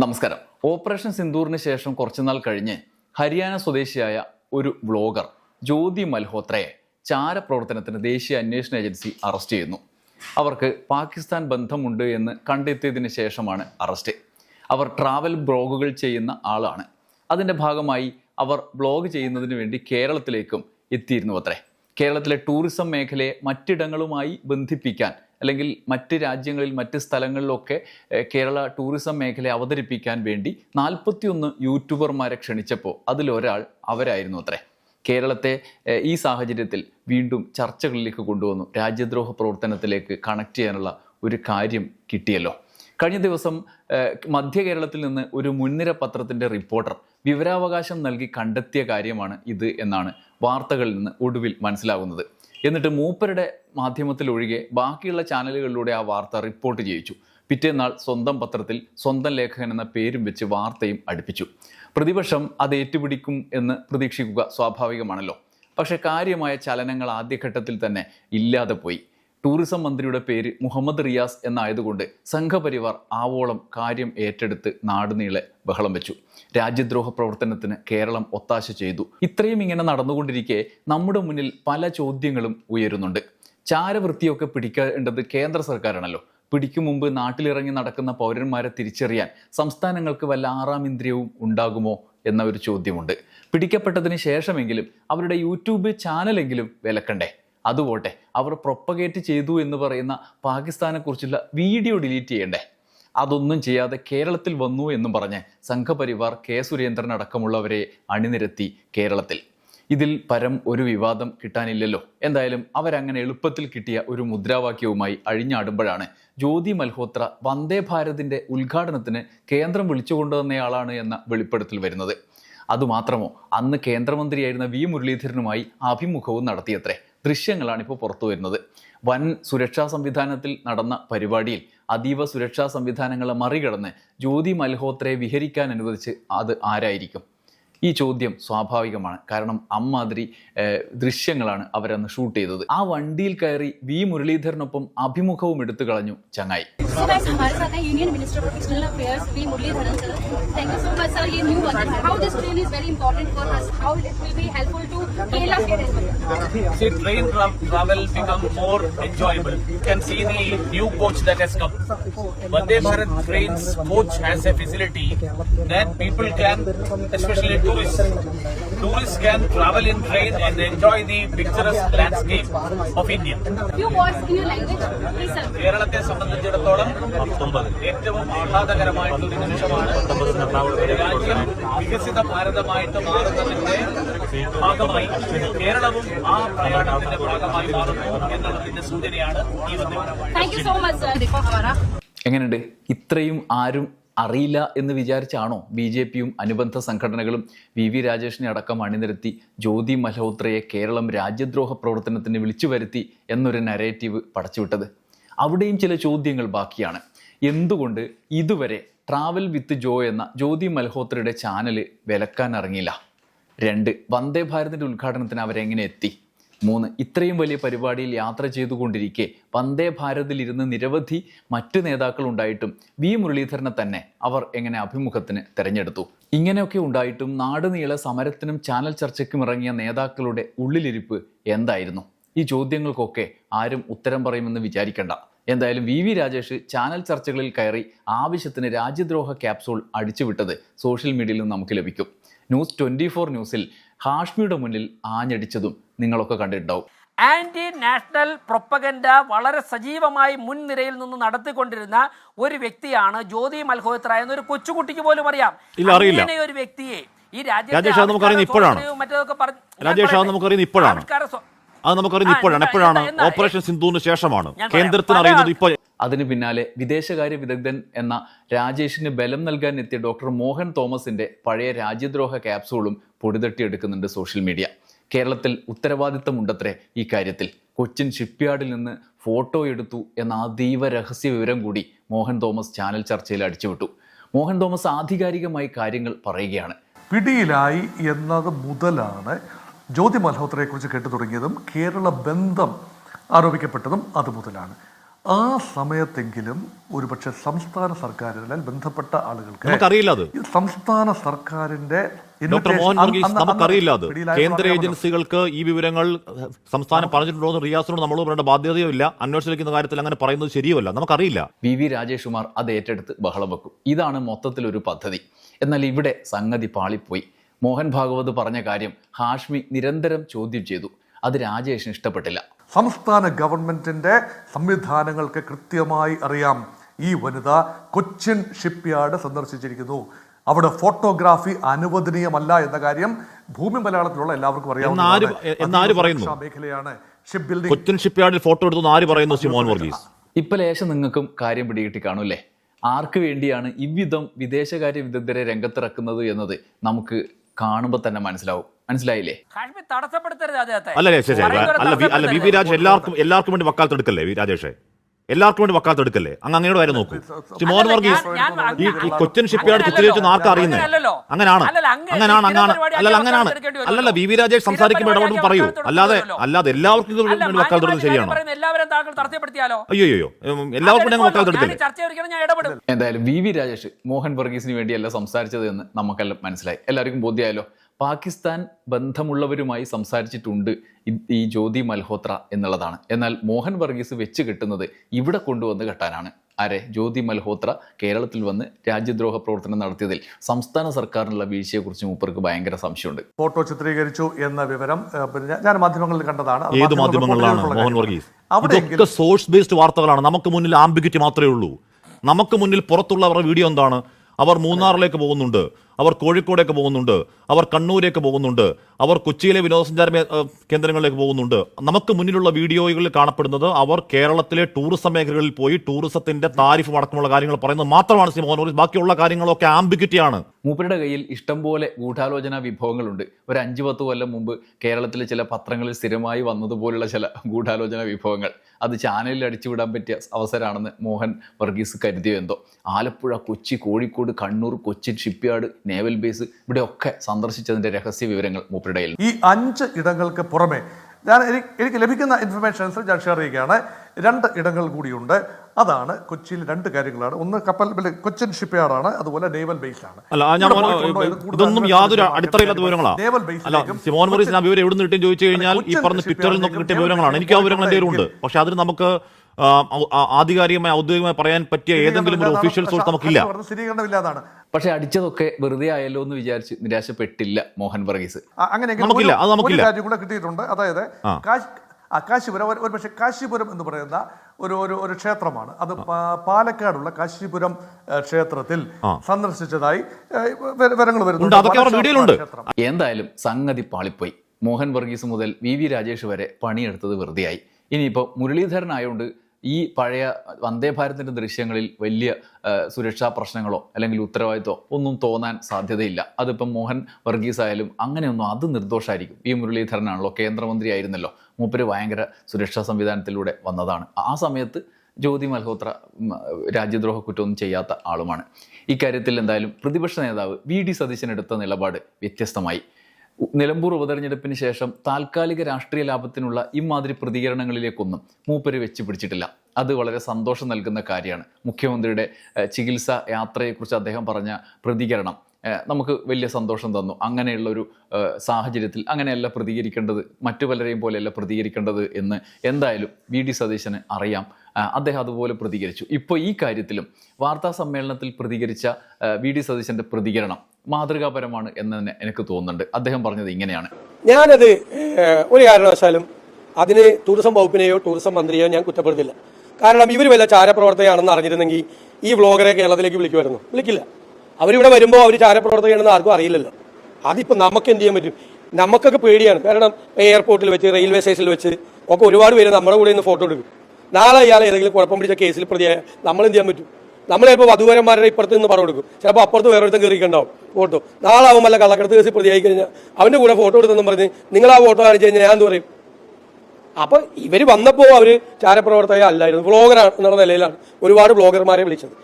നമസ്കാരം. ഓപ്പറേഷൻ സിന്ദൂറിന് ശേഷം കുറച്ചുനാൾ കഴിഞ്ഞ് ഹരിയാന സ്വദേശിയായ ഒരു ബ്ലോഗർ ജ്യോതി മൽഹോത്രയെ ചാരപ്രവർത്തനത്തിന് ദേശീയ അന്വേഷണ ഏജൻസി അറസ്റ്റ് ചെയ്യുന്നു. അവർക്ക് പാകിസ്ഥാൻ ബന്ധമുണ്ട് എന്ന് കണ്ടെത്തിയതിന് ശേഷമാണ് അറസ്റ്റ്. അവർ ട്രാവൽ ബ്ലോഗുകൾ ചെയ്യുന്ന ആളാണ്. അതിന്റെ ഭാഗമായി അവർ ബ്ലോഗ് ചെയ്യുന്നതിന് വേണ്ടി കേരളത്തിലേക്കും എത്തിയിരുന്നു അത്രേ കേരളത്തിലെ ടൂറിസം മേഖലയെ മറ്റിടങ്ങളുമായി ബന്ധിപ്പിക്കാൻ അല്ലെങ്കിൽ മറ്റ് രാജ്യങ്ങളിൽ മറ്റ് സ്ഥലങ്ങളിലൊക്കെ കേരള ടൂറിസം മേഖലയെ അവതരിപ്പിക്കാൻ വേണ്ടി നാൽപ്പത്തിയൊന്ന് യൂട്യൂബർമാരെ ക്ഷണിച്ചപ്പോൾ അതിലൊരാൾ അവരായിരുന്നു അത്രേ. കേരളത്തെ ഈ സാഹചര്യത്തിൽ വീണ്ടും ചർച്ചകളിലേക്ക് കൊണ്ടുവന്നു. രാജ്യദ്രോഹ പ്രവർത്തനത്തിലേക്ക് കണക്ട് ചെയ്യാനുള്ള ഒരു കാര്യം കിട്ടിയല്ലോ. കഴിഞ്ഞ ദിവസം മധ്യ കേരളത്തിൽ നിന്ന് ഒരു മുൻനിര പത്രത്തിന്റെ റിപ്പോർട്ടർ വിവരാവകാശം നൽകി കണ്ടെത്തിയ കാര്യമാണ് ഇത് എന്നാണ് വാർത്തകളിൽ നിന്ന് ഒടുവിൽ മനസ്സിലാകുന്നത്. എന്നിട്ട് മൂപ്പരുടെ മാധ്യമത്തിലൊഴികെ ബാക്കിയുള്ള ചാനലുകളിലൂടെ ആ വാർത്ത റിപ്പോർട്ട് ചെയ്യിച്ചു. പിറ്റേന്നാൾ സ്വന്തം പത്രത്തിൽ സ്വന്തം ലേഖകൻ എന്ന പേരും വെച്ച് വാർത്തയും അടുപ്പിച്ചു. പ്രതിപക്ഷം അത് ഏറ്റുപിടിക്കും എന്ന് പ്രതീക്ഷിക്കുക സ്വാഭാവികമാണല്ലോ. പക്ഷേ കാര്യമായ ചലനങ്ങൾ ആദ്യഘട്ടത്തിൽ തന്നെ ഇല്ലാതെ പോയി. ടൂറിസം മന്ത്രിയുടെ പേര് മുഹമ്മദ് റിയാസ് എന്നായതുകൊണ്ട് സംഘപരിവാർ ആവോളം കാര്യം ഏറ്റെടുത്ത് നാടുനീളെ ബഹളം വെച്ചു. രാജ്യദ്രോഹ പ്രവർത്തനത്തിന് കേരളം ഒത്താശ ചെയ്തു. ഇത്രയും ഇങ്ങനെ നടന്നുകൊണ്ടിരിക്കെ നമ്മുടെ മുന്നിൽ പല ചോദ്യങ്ങളും ഉയരുന്നുണ്ട്. ചാരവൃത്തിയൊക്കെ പിടിക്കേണ്ടത് കേന്ദ്ര സർക്കാരാണല്ലോ. പിടിക്കും മുമ്പ് നാട്ടിലിറങ്ങി നടക്കുന്ന പൗരന്മാരെ തിരിച്ചറിയാൻ സംസ്ഥാനങ്ങൾക്ക് വല്ല ആറാം ഇന്ദ്രിയവും ഉണ്ടാകുമോ എന്ന ഒരു ചോദ്യമുണ്ട്. പിടിക്കപ്പെട്ടതിന് ശേഷമെങ്കിലും അവരുടെ യൂട്യൂബ് ചാനലെങ്കിലും വിലക്കണ്ടേ? അതുപോട്ടെ അവർ പ്രൊപ്പഗേറ്റ് ചെയ്തു എന്ന് പറയുന്ന പാകിസ്ഥാനെക്കുറിച്ചുള്ള വീഡിയോ ഡിലീറ്റ് ചെയ്യണ്ടേ? അതൊന്നും ചെയ്യാതെ കേരളത്തിൽ വന്നു എന്നും പറഞ്ഞ് സംഘപരിവാർ കെ സുരേന്ദ്രൻ അടക്കമുള്ളവരെ അണിനിരത്തി കേരളത്തിൽ. ഇതിൽ പരം ഒരു വിവാദം കിട്ടാനില്ലല്ലോ. എന്തായാലും അവരങ്ങനെ എളുപ്പത്തിൽ കിട്ടിയ ഒരു മുദ്രാവാക്യവുമായി അഴിഞ്ഞാടുമ്പോഴാണ് ജ്യോതി മൽഹോത്ര വന്ദേ ഭാരതിന്റെ ഉദ്ഘാടനത്തിന് കേന്ദ്രം വിളിച്ചുകൊണ്ടുവന്നയാളാണ് എന്ന വെളിപ്പെടുത്തൽ വരുന്നത്. അതുമാത്രമോ അന്ന് കേന്ദ്രമന്ത്രിയായിരുന്ന വി മുരളീധരനുമായി അഭിമുഖവും നടത്തിയത്രേ. ദൃശ്യങ്ങളാണ് ഇപ്പോൾ പുറത്തു വരുന്നത്. വൻ സുരക്ഷാ സംവിധാനത്തിൽ നടന്ന പരിപാടിയിൽ അതീവ സുരക്ഷാ സംവിധാനങ്ങളെ മറികടന്ന് ജ്യോതി മൽഹോത്രയെ വിഹരിക്കാൻ അനുവദിച്ച് അത് ആരായിരിക്കും? ഈ ചോദ്യം സ്വാഭാവികമാണ്. കാരണം അമ്മാതിരി ദൃശ്യങ്ങളാണ് അവരന്ന് ഷൂട്ട് ചെയ്തത്. ആ വണ്ടിയിൽ കയറി വി മുരളീധരനൊപ്പം അഭിമുഖവും എടുത്തു കളഞ്ഞു ചങ്ങായി. Especially tourists. Tourists can travel in train and enjoy the picturesque landscape of India. Few words in your language, please sir. കേരളത്തെ സംബന്ധിച്ചിടത്തോളം ഏറ്റവും ആഹ്ലാദകരമായിട്ടുള്ള നിമിഷമാണ്. രാജ്യം വികസിത ഭാരതമായിട്ട് മാറുന്നതിന്റെ ഭാഗമായി കേരളവും ആ പ്രയാണത്തിന്റെ ഭാഗമായി മാറുന്നു എന്നുള്ളതിന്റെ സൂചനയാണ് ഈ വന്നിരിക്കുന്നത്. എങ്ങനെയുണ്ട്? ഇത്രയും ആരും അറിയില്ല എന്ന് വിചാരിച്ചാണോ ബി ജെ പിയും അനുബന്ധ സംഘടനകളും വി വി രാജേഷിനെ അടക്കം അണിനിരത്തി ജ്യോതി മൽഹോത്രയെ കേരളം രാജ്യദ്രോഹ പ്രവർത്തനത്തിന് വിളിച്ചു വരുത്തി എന്നൊരു നരേറ്റീവ് പടച്ചുവിട്ടത്? അവിടെയും ചില ചോദ്യങ്ങൾ ബാക്കിയാണ്. എന്തുകൊണ്ട് ഇതുവരെ ട്രാവൽ വിത്ത് ജോ എന്ന ജ്യോതി മൽഹോത്രയുടെ ചാനൽ വിലക്കാൻ ഇറങ്ങിയില്ല? രണ്ട് വന്ദേ ഭാരതിന്റെ ഉദ്ഘാടനത്തിന് അവരെങ്ങനെ എത്തി? മൂന്ന്. ഇത്രയും വലിയ പരിപാടിയിൽ യാത്ര ചെയ്തുകൊണ്ടിരിക്കെ വന്ദേ ഭാരതിൽ ഇരുന്ന് നിരവധി മറ്റു നേതാക്കൾ ഉണ്ടായിട്ടും വി മുരളീധരനെ തന്നെ അവർ എങ്ങനെ അഭിമുഖത്തിന് തെരഞ്ഞെടുത്തു. ഇങ്ങനെയൊക്കെ ഉണ്ടായിട്ടും നാടുനീളെ സമരത്തിനും ചാനൽ ചർച്ചയ്ക്കും ഇറങ്ങിയ നേതാക്കളുടെ ഉള്ളിലിരിപ്പ് എന്തായിരുന്നു? ഈ ചോദ്യങ്ങൾക്കൊക്കെ ആരും ഉത്തരം പറയുമെന്ന് വിചാരിക്കണ്ട. എന്തായാലും വി വി രാജേഷ് ചാനൽ ചർച്ചകളിൽ കയറി ആവശ്യത്തിന് രാജ്യദ്രോഹ ക്യാപ്സൂൾ അടിച്ചുവിട്ടത് സോഷ്യൽ മീഡിയയിൽ നിന്ന് നമുക്ക് ലഭിക്കും ന്യൂസ് ട്വന്റി ഫോർ ന്യൂസിൽ ഹാഷ്മിയുടെ മുന്നിൽ ആഞ്ഞടിച്ചതും നിങ്ങളൊക്കെ കണ്ടിട്ടുണ്ടാവും ആന്റി നാഷണൽ പ്രൊപ്പഗൻഡ വളരെ സജീവമായി മുൻനിരയിൽ നിന്ന് നടത്തിക്കൊണ്ടിരുന്ന ഒരു വ്യക്തിയാണ് ജ്യോതി മൽഹോത്ര എന്നൊരു കൊച്ചുകുട്ടിക്ക് പോലും അറിയാം ഇല്ല, അറിയില്ല. അങ്ങനെ ഒരു വ്യക്തിയെ ഈ രാജ്യത്തെ. സ്വാതന്ത്ര്യവും മറ്റേതൊക്കെ പറഞ്ഞു രാജേഷ്, നമുക്കറിയുന്ന നമുക്കറിയുന്നത് ഇപ്പോഴാണ്. അത് നമുക്കറിയുന്നത് ഇപ്പോഴാണ്. എപ്പോഴാണ് ഓപ്പറേഷൻ സിന്ധുവിന് ശേഷമാണ്. കേന്ദ്രത്തിന് അറിയുന്നത് ഇപ്പോൾ അതിന് പിന്നാലെ വിദേശകാര്യ വിദഗ്ധൻ എന്ന രാജേഷിന് ബലം നൽകാൻ എത്തിയ ഡോക്ടർ മോഹൻ തോമസിന്റെ പഴയ രാജ്യദ്രോഹ ക്യാപ്സൂളും പൊടിതട്ടിയെടുക്കുന്നുണ്ട് സോഷ്യൽ മീഡിയ. കേരളത്തിൽ ഉത്തരവാദിത്തമുണ്ടത്രേ ഈ കാര്യത്തിൽ. കൊച്ചിൻ ഷിപ്പ്യാർഡിൽ നിന്ന് ഫോട്ടോ എടുത്തു എന്ന അതീവ രഹസ്യ വിവരം കൂടി മോഹൻ തോമസ് ചാനൽ ചർച്ചയിൽ അടിച്ചുവിട്ടു. മോഹൻ തോമസ് ആധികാരികമായി കാര്യങ്ങൾ പറയുകയാണ്. പിടിയിലായി എന്നത് മുതലാണ് ജ്യോതി മൽഹോത്രയെക്കുറിച്ച് കേട്ടു തുടങ്ങിയതും കേരള ബന്ധം ആരോപിക്കപ്പെട്ടതും അത് മുതലാണ് ആ സമയത്തെങ്കിലും ഒരുപക്ഷെ സംസ്ഥാന സർക്കാർ അല്ലെങ്കിൽ ബന്ധപ്പെട്ട ആളുകൾക്ക് നമുക്കറിയില്ല അത്. സംസ്ഥാന സർക്കാരിന്റെ നമുക്കറിയില്ല അത്. കേന്ദ്ര ഏജൻസികൾക്ക് ഈ വിവരങ്ങൾ സംസ്ഥാനം പറഞ്ഞിട്ടുണ്ടോ എന്ന് റിയാസിനോട് നമ്മൾ പറയേണ്ട ബാധ്യതയോ ഇല്ല. അന്വേഷിക്കുന്ന കാര്യത്തിൽ അങ്ങനെ പറയുന്നത് ശരിയല്ല നമുക്കറിയില്ല. വി വി രാജേഷ് കുമാർ അത് ഏറ്റെടുത്ത് ബഹളം വെക്കും. ഇതാണ് മൊത്തത്തിലൊരു പദ്ധതി. എന്നാൽ ഇവിടെ സംഗതി പാളിപ്പോയി. മോഹൻ ഭാഗവത് പറഞ്ഞ കാര്യം ഹാഷ്മി നിരന്തരം ചോദ്യം ചെയ്തു. അത് രാജേഷിന് ഇഷ്ടപ്പെട്ടില്ല. സംസ്ഥാന ഗവൺമെന്റിന്റെ സംവിധാനങ്ങൾക്ക് കൃത്യമായി അറിയാം. ഈ വനിത കൊച്ചിൻ ഷിപ്പ്യാർഡ് സന്ദർശിച്ചിരിക്കുന്നു. അവിടെ ഫോട്ടോഗ്രാഫി അനുവദനീയമല്ല എന്ന കാര്യം ഭൂമി മലയാളത്തിലുള്ള എല്ലാവർക്കും അറിയാം എന്നാര് പറയുന്നു? മേഖലയാണ് ഷിപ്പ് ബിൽഡിംഗ് കൊച്ചിൻ ഷിപ്പ്യാർഡിൽ ഫോട്ടോ എടുത്തു ആര് പറയുന്നു സിമോൻ വർഗീസ്? ഇപ്പൊ ലേശം നിങ്ങൾക്കും കാര്യം പിടികിട്ടി കാണൂല്ലേ ആർക്ക് വേണ്ടിയാണ് ഇവിധം വിദേശകാര്യ വിദഗ്ധരെ രംഗത്തിറക്കുന്നത് എന്നത് നമുക്ക് കാണുമ്പോൾ തന്നെ മനസ്സിലാവും. മനസ്സിലായില്ലേ? അല്ല വി- അല്ല വി എല്ലാവർക്കും എല്ലാവർക്കും വേണ്ടി വക്കാലത്ത് എടുക്കല്ലേ വി രാജേഷേ? എല്ലാവർക്കും വേണ്ടി വക്കാലത്ത് എടുക്കല്ലേ? അങ്ങ് അങ്ങയുടെ കാര്യം നോക്കൂ. മോഹൻ വർഗീസ് ഈ കൊച്ചിൻ ഷിപ്പ്യാർഡ് അങ്ങനെയല്ലല്ലോ. ആർക്കും അറിയുന്നേ. അങ്ങനാണ്. അങ്ങനാണ് അങ്ങാണ് അല്ലല്ല അങ്ങനാണ്. അല്ലല്ല വി വി. രാജേഷ് സംസാരിക്കുമ്പോൾ ഇടപെടുമ്പോൾ പറയൂ. അല്ലാതെ അല്ലാതെ എല്ലാവർക്കും ഇത് വേണ്ടി വക്കാലത്ത് എടുക്കുന്നത് ശരിയാണ്? അയ്യോ അയ്യോ എല്ലാവർക്കും ഞങ്ങൾ വക്കാലത്ത് ഞാൻ എടുക്കല്ലേ എന്തായാലും വി വി രാജേഷ് മോഹൻ വർഗീസിന് വേണ്ടിയല്ല സംസാരിച്ചത് എന്ന് നമുക്കെല്ലാം മനസ്സിലായി. എല്ലാവർക്കും ബോധ്യമായല്ലോ. പാകിസ്ഥാൻ ബന്ധമുള്ളവരുമായി സംസാരിച്ചിട്ടുണ്ട് ഈ ജ്യോതി മൽഹോത്ര എന്നുള്ളതാണ്. എന്നാൽ മോഹൻ വർഗീസ് വെച്ച് കെട്ടുന്നത് ഇവിടെ കൊണ്ടുവന്ന് കെട്ടാനാണ്. ആരെ? ജ്യോതി മൽഹോത്ര കേരളത്തിൽ വന്ന് രാജ്യദ്രോഹ പ്രവർത്തനം നടത്തിയതിൽ സംസ്ഥാന സർക്കാരിനുള്ള വീഴ്ചയെക്കുറിച്ച് മൂപ്പർക്ക് ഭയങ്കര സംശയമുണ്ട്. ഫോട്ടോ ചിത്രീകരിച്ചു എന്ന വിവരം ഞാൻ- മാധ്യമങ്ങളിൽ കണ്ടതാണ്. ഏത് മാധ്യമങ്ങളിലാണ് മോഹൻ വർഗീസ്? അവിടെയൊക്കെ സോഴ്സ് ബേസ്ഡ് വാർത്തകളാണ്. നമുക്ക് മുന്നിൽ ആംബിഗിറ്റി മാത്രമേ ഉള്ളൂ. നമുക്ക് മുന്നിൽ പുറത്തുള്ളവരുടെ വീഡിയോ എന്താണ്? അവർ മൂന്നാറിലേക്ക് പോകുന്നുണ്ട്. അവർ കോഴിക്കോടേക്ക് പോകുന്നുണ്ട് അവർ കണ്ണൂരേക്ക് പോകുന്നുണ്ട് അവർ കൊച്ചിയിലെ വിനോദസഞ്ചാര കേന്ദ്രങ്ങളിലേക്ക് പോകുന്നുണ്ട്. നമുക്ക് മുന്നിലുള്ള വീഡിയോകളിൽ കാണപ്പെടുന്നത് അവർ കേരളത്തിലെ ടൂറിസം മേഖലകളിൽ പോയി ടൂറിസത്തിന്റെ താരിഫ് അടക്കമുള്ള കാര്യങ്ങൾ പറയുന്നത് മാത്രമാണ് സി മോഹൻ ബാക്കിയുള്ള കാര്യങ്ങളൊക്കെ ആംബിക്യൂറ്റിയാണ് മൂപ്പരുടെ കയ്യിൽ ഇഷ്ടംപോലെ ഗൂഢാലോചന വിഭവങ്ങളുണ്ട്. ഒരു അഞ്ചു പത്ത് കൊല്ലം മുമ്പ് കേരളത്തിലെ ചില പത്രങ്ങളിൽ സ്ഥിരമായി വന്നതുപോലുള്ള ചില ഗൂഢാലോചന വിഭവങ്ങൾ. അത് ചാനലിൽ അടിച്ചുവിടാൻ പറ്റിയ അവസരമാണെന്ന് മോഹൻ വർഗീസ് കരുതിയോ എന്തോ. Alappuzha Kochi Kozhikode Kannur Kochi shipyard naval base ഇവിടെയൊക്കെ സന്ദർശിച്ചതിന്റെ രഹസ്യ വിവരങ്ങൾ മൂപ്പരുടെ ഈ അഞ്ച് ഇടങ്ങൾക്ക് പുറമെ ഞാൻ എനിക്ക് ലഭിക്കുന്ന ഇൻഫർമേഷൻ അനുസരിച്ച് ഞാൻ ഷെയർ ചെയ്യുകയാണ്. രണ്ട് ഇടങ്ങൾ കൂടിയുണ്ട്. അതാണ് കൊച്ചിയിൽ രണ്ട് കാര്യങ്ങളാണ്. ഒന്ന് കപ്പൽ കൊച്ചിൻ ഷിപ്പ്യാർഡാണ് അതുപോലെ നേവൽ ബേസ് ആണ്. ഇതൊന്നും യാതൊരു അടിത്തറയില്ലാത്ത വിവരങ്ങളാണ് നേവൽ അല്ല സിമോൻ മൊറീസ് ഞാൻ വിവരം എവിടെ നിന്ന് കിട്ടിയെന്ന് ചോദിച്ചു കഴിഞ്ഞാൽ ഈ പറഞ്ഞ ട്വിറ്ററിൽ നിന്നൊക്കെ കിട്ടിയ വിവരങ്ങളാണ്. എനിക്ക് ആ വിവരങ്ങൾ എന്തെങ്കിലും ഉണ്ട് പക്ഷെ അതിന് നമുക്ക് ആധികാരികമായി ഔദ്യോഗികമായി പറയാൻ പറ്റിയ ഏതെങ്കിലും ഒരു ഒഫീഷ്യൽ സോഴ്സ് നമുക്കില്ല. സ്ഥിരീകരണമില്ലാതാണ്. പക്ഷെ അടിച്ചതൊക്കെ വെറുതെ ആയല്ലോ എന്ന് വിചാരിച്ച് നിരാശപ്പെട്ടില്ല മോഹൻ വർഗീസ്. അങ്ങനെ നമുക്കില്ല, അത് നമുക്കില്ല. കാര്യം കൂടെ കിട്ടിയിട്ടുണ്ട്. അതായത് ആ. കാശിപുരം ഒരു പക്ഷേ കാശിപുരം എന്ന് പറയുന്ന ഒരു ഒരു ഒരു ക്ഷേത്രമാണ്. അത് പാലക്കാടുള്ള കാശിപുരം ക്ഷേത്രത്തിൽ സന്ദർശിച്ചതായി വിവരങ്ങൾ ക്ഷേത്രം. എന്തായാലും സംഗതി പാളിപ്പോയി. മോഹൻ വർഗീസ് മുതൽ വി വി രാജേഷ് വരെ പണിയെടുത്തത് വെറുതെയായി. ഇനിയിപ്പോൾ മുരളീധരൻ ആയതുകൊണ്ട് ഈ പഴയ വന്ദേ ഭാരതിന്റെ ദൃശ്യങ്ങളിൽ വലിയ സുരക്ഷാ പ്രശ്നങ്ങളോ അല്ലെങ്കിൽ ഉത്തരവാദിത്തമോ ഒന്നും തോന്നാൻ സാധ്യതയില്ല. അതിപ്പം മോഹൻ വർഗീസ് ആയാലും അങ്ങനെയൊന്നും അത് നിർദോഷമായിരിക്കും ഈ മുരളീധരനാണല്ലോ കേന്ദ്രമന്ത്രി ആയിരുന്നല്ലോ മൂപ്പര് ഭയങ്കര സുരക്ഷാ സംവിധാനത്തിലൂടെ വന്നതാണ്. ആ സമയത്ത് ജ്യോതി മൽഹോത്ര രാജ്യദ്രോഹ കുറ്റമൊന്നും ചെയ്യാത്ത ആളുമാണ്. ഇക്കാര്യത്തിൽ എന്തായാലും പ്രതിപക്ഷ നേതാവ് വി. ഡി. സതീശൻ എടുത്ത നിലപാട് വ്യത്യസ്തമായി. നിലമ്പൂർ ഉപതെരഞ്ഞെടുപ്പിന് ശേഷം താൽക്കാലിക രാഷ്ട്രീയ ലാഭത്തിനുള്ള ഇമാതിരി പ്രതികരണങ്ങളിലേക്കൊന്നും മൂപ്പര് വെച്ച് പിടിച്ചിട്ടില്ല. അത് വളരെ സന്തോഷം നൽകുന്ന കാര്യമാണ്. മുഖ്യമന്ത്രിയുടെ ചികിത്സ യാത്രയെക്കുറിച്ച് അദ്ദേഹം പറഞ്ഞ പ്രതികരണം നമുക്ക് വലിയ സന്തോഷം തന്നു. അങ്ങനെയുള്ള ഒരു സാഹചര്യത്തിൽ അങ്ങനെയല്ല പ്രതികരിക്കേണ്ടത് മറ്റു പലരെയും പോലെയല്ല പ്രതികരിക്കേണ്ടത് എന്ന് എന്തായാലും വി. ഡി. സതീശന് അറിയാം. അദ്ദേഹം അതുപോലെ പ്രതികരിച്ചു. ഇപ്പോൾ ഈ കാര്യത്തിലും വാർത്താ സമ്മേളനത്തിൽ പ്രതികരിച്ച വി. ഡി. സതീശന്റെ പ്രതികരണം മാതൃകാപരമാണ് എന്ന് എനിക്ക് തോന്നുന്നുണ്ട്. അദ്ദേഹം പറഞ്ഞത് ഇങ്ങനെയാണ്. ഞാനത് ഒരു കാരണവശാലും അതിന് ടൂറിസം വകുപ്പിനെയോ ടൂറിസം മന്ത്രിയോ ഞാൻ കുറ്റപ്പെടുത്തില്ല. കാരണം ഇവർ വല്ല ചാരപ്രവർത്തകയാണെന്ന് അറിഞ്ഞിരുന്നെങ്കിൽ ഈ വ്ളോഗറെ കേരളത്തിലേക്ക് വിളിക്കുമായിരുന്നു. വിളിക്കില്ല. അവരിവിടെ വരുമ്പോൾ അവർ ചാരപ്രവർത്തകയാണെന്ന് ആർക്കും അറിയില്ലല്ലോ. അതിപ്പോൾ നമുക്ക് എന്ത് ചെയ്യാൻ പറ്റും? നമുക്കൊക്കെ പേടിയാണ്. കാരണം എയർപോർട്ടിൽ വെച്ച് റെയിൽവേ സ്റ്റേഷനിൽ വെച്ച് ഒക്കെ ഒരുപാട് പേര് നമ്മുടെ കൂടെ നിന്ന് ഫോട്ടോ എടുക്കും. നാളെ ഇയാൾ ഏതെങ്കിലും കുഴപ്പം പിടിച്ച കേസിൽ പ്രതിയായ നമ്മൾ എന്ത് ചെയ്യാൻ പറ്റും? നമ്മൾ ചിലപ്പോൾ വധുവരന്മാരുടെ ഇപ്പുറത്ത് നിന്ന് പറഞ്ഞു കൊടുക്കും ചിലപ്പോൾ അപ്പുറത്ത് വേറെ വേറൊരുത്തം കയറിയിട്ടുണ്ടാവും. ഫോട്ടോ. നാളെ ആവുമല്ല വല്ല കള്ളക്കടത്ത് കേസിൽ പ്രതിയായി കഴിഞ്ഞാൽ അവന്റെ കൂടെ ഫോട്ടോ എടുത്തെന്നും പറഞ്ഞ് നിങ്ങൾ ആ ഫോട്ടോ കാണിച്ചു കഴിഞ്ഞാൽ ഞാൻ എന്ത് പറയും? അപ്പോൾ ഇവർ വന്നപ്പോൾ അവർ ചാരപ്രവർത്തകർ അല്ലായിരുന്നു. ബ്ലോഗർ എന്നുള്ള നിലയിലാണ് ഒരുപാട് ബ്ലോഗർമാരെ വിളിച്ചത്.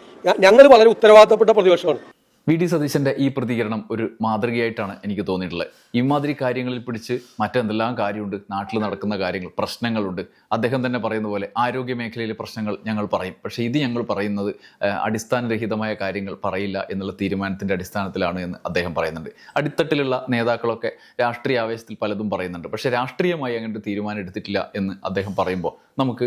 ഞങ്ങൾ വളരെ ഉത്തരവാദിത്തപ്പെട്ട പ്രതിപക്ഷമാണ്. വി ഡി സതീശന്റെ ഈ പ്രതികരണം ഒരു മാതൃകയായിട്ടാണ് എനിക്ക് തോന്നിയിട്ടുള്ളത്. ഇമാതിരി കാര്യങ്ങളിൽ പിടിച്ച് മറ്റെന്തെല്ലാം കാര്യമുണ്ട് നാട്ടിൽ നടക്കുന്ന കാര്യങ്ങൾ പ്രശ്നങ്ങളുണ്ട്. അദ്ദേഹം തന്നെ പറയുന്ന പോലെ ആരോഗ്യ മേഖലയിലെ പ്രശ്നങ്ങൾ ഞങ്ങൾ പറയും. പക്ഷേ ഇത് ഞങ്ങൾ പറയുന്നത് അടിസ്ഥാനരഹിതമായ കാര്യങ്ങൾ പറയില്ല എന്നുള്ള തീരുമാനത്തിന്റെ അടിസ്ഥാനത്തിലാണ് എന്ന് അദ്ദേഹം പറയുന്നുണ്ട്. അടിത്തട്ടിലുള്ള നേതാക്കളൊക്കെ രാഷ്ട്രീയ ആവേശത്തിൽ പലതും പറയുന്നുണ്ട്. പക്ഷേ രാഷ്ട്രീയമായി അങ്ങനെ തീരുമാനം എടുത്തിട്ടില്ല എന്ന് അദ്ദേഹം പറയുമ്പോൾ നമുക്ക്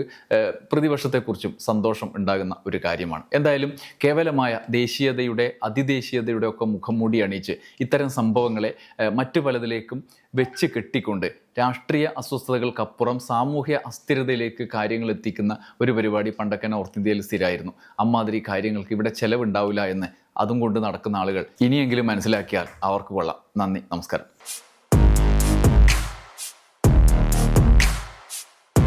പ്രതിപക്ഷത്തെക്കുറിച്ചും സന്തോഷം ഉണ്ടാകുന്ന ഒരു കാര്യമാണ്. എന്തായാലും കേവലമായ ദേശീയതയുടെ അതിദേശീയതയുടെ ഒക്കെ മുഖം മൂടി അണിയിച്ച് ഇത്തരം സംഭവങ്ങളെ മറ്റു പലതിലേക്കും വെച്ച് കെട്ടിക്കൊണ്ട് രാഷ്ട്രീയ അസ്വസ്ഥതകൾക്കപ്പുറം സാമൂഹ്യ അസ്ഥിരതയിലേക്ക് കാര്യങ്ങൾ എത്തിക്കുന്ന ഒരു പരിപാടി പണ്ടൊക്കെ നോർത്ത് ഇന്ത്യയിൽ സ്ഥിരമായിരുന്നു അമ്മാതിരി കാര്യങ്ങൾക്ക് ഇവിടെ ചെലവുണ്ടാവില്ല എന്ന് അതും കൊണ്ട് നടക്കുന്ന ആളുകൾ ഇനിയെങ്കിലും മനസ്സിലാക്കിയാൽ അവർക്ക് കൊള്ളാം. നന്ദി നമസ്കാരം.